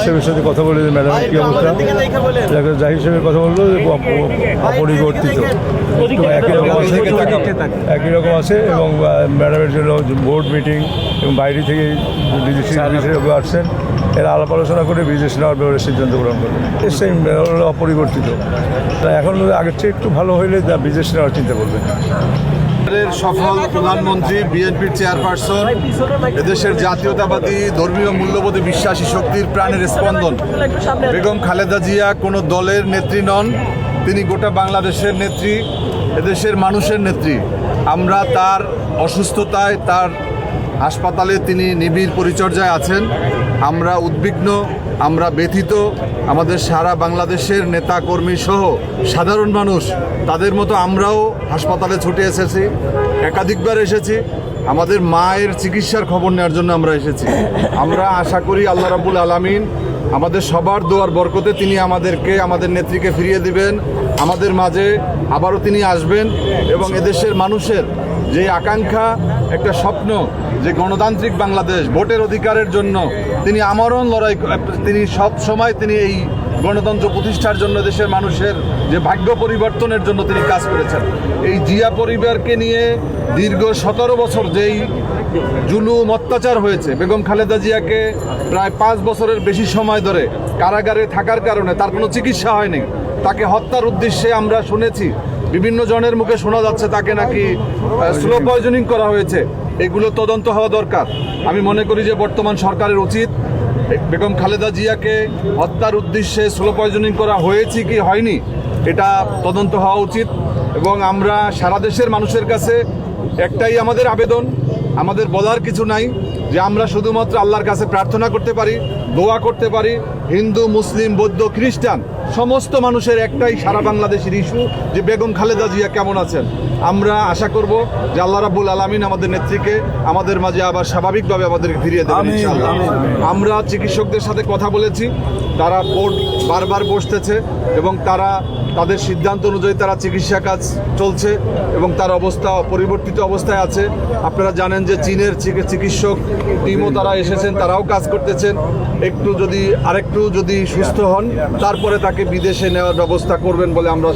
সাহেবের সাথে কথা বলে যে ম্যাডামের কী অবস্থা? ডাক্তার জাহির সাহেবের কথা বলল যে অপ- অপরিবর্তিত একই রকম আছে একই রকম আছে এবং ম্যাডামের জন্য বোর্ড মিটিং এবং বাইরে থেকে বিদেশি বিশেষজ্ঞ আসছেন। এরা আলাপ আলোচনা করে বিদেশ নেওয়ার ব্যাপারে সিদ্ধান্ত গ্রহণ করবে সেম অপরিবর্তিত। তা এখন আগের চেয়ে একটু ভালো হইলে যা বিদেশ নেওয়ার চিন্তা করবে সফল প্রধানমন্ত্রী, বিএনপির চেয়ারপারসন, এদেশের জাতীয়তাবাদী, ধর্মীয় মূল্যবোধী বিশ্বাসী শক্তির প্রাণের স্পন্দন। বেগম খালেদা জিয়া কোনো দলের নেত্রী নন, তিনি গোটা বাংলাদেশের নেত্রী, এদেশের মানুষের নেত্রী। আমরা তার অসুস্থতায়, তার হাসপাতালে তিনি নিবিড় পরিচর্যায় আছেন। আমরা উদ্বিগ্ন, আমরা ব্যথিত, আমাদের সারা বাংলাদেশের নেতা কর্মী সহ সাধারণ মানুষ, তাদের মতো আমরাও হাসপাতালে ছুটে এসেছি, একাধিকবার এসেছি। আমাদের মায়ের চিকিৎসার খবর নেওয়ার জন্য আমরা এসেছি। আমরা আশা করি আল্লাহ রাবুল আলামিন আমাদের সবার দোয়ার বরকতে তিনি আমাদেরকে, আমাদের নেত্রীকে ফিরিয়ে দিবেন। আমাদের মাঝে আবারও তিনি আসবেন এবং এদেশের মানুষের যে আকাঙ্ক্ষা, একটা স্বপ্ন যে গণতান্ত্রিক বাংলাদেশ ভোটের অধিকারের জন্য তিনি আমরণ লড়াই তিনি সব সময় তিনি এই গণতন্ত্র প্রতিষ্ঠার জন্য দেশের মানুষের যে ভাগ্য পরিবর্তনের জন্য তিনি কাজ করেছেন। এই জিয়া পরিবারকে নিয়ে দীর্ঘ সতেরো বছর যেই জুলুম, অত্যাচার হয়েছে, বেগম খালেদা জিয়াকে প্রায় পাঁচ বছরের বেশি সময় ধরে কারাগারে থাকার কারণে তার কোনো চিকিৎসা হয়নি। তাকে হত্যার উদ্দেশ্যে আমরা শুনেছি বিভিন্ন জনের মুখে শোনা যাচ্ছে তাকে নাকি স্লো পয়জনিং করা হয়েছে। এগুলো তদন্ত হওয়া দরকার। আমি মনে করি যে বর্তমান সরকারের উচিত। বেগম খালেদা জিয়াকে হত্যার উদ্দেশ্যে স্লো পয়জনিং করা হয়েছে কি হয়নি, এটা তদন্ত হওয়া উচিত। এবং আমরা সারা দেশের মানুষের কাছে একটাই আমাদের আবেদন, আমাদের বলার কিছু নাই যে আমরা শুধুমাত্র আল্লাহর কাছে প্রার্থনা করতে পারি, দোয়া করতে পারি হিন্দু মুসলিম বৌদ্ধ খ্রিস্টান সমস্ত মানুষের একটাই সারা বাংলাদেশের ইস্যু যে বেগম খালেদা জিয়া কেমন আছেন? আমরা আশা করব যে আল্লাহ রাবুল আলমিন আমাদের নেত্রীকে আমাদের মাঝে আবার স্বাভাবিকভাবে আমাদেরকে ফিরিয়ে দেবেন ইনশাআল্লাহ। আমরা চিকিৎসকদের সাথে কথা বলেছি তারা বোর্ড বারবার বসতেছে এবং তারা তাদের সিদ্ধান্ত অনুযায়ী তারা চিকিৎসা কাজ চলছে এবং তার অবস্থা পরিবর্তিত অবস্থায় আছে। আপনারা জানেন যে চীনের চিকিৎসক টিমও তারা এসেছেন তারাও কাজ করতেছেন। একটু যদি আরেকটু যদি সুস্থ হন তারপরে তাকে বিদেশে নেওয়ার ব্যবস্থা করবেন বলে আমরা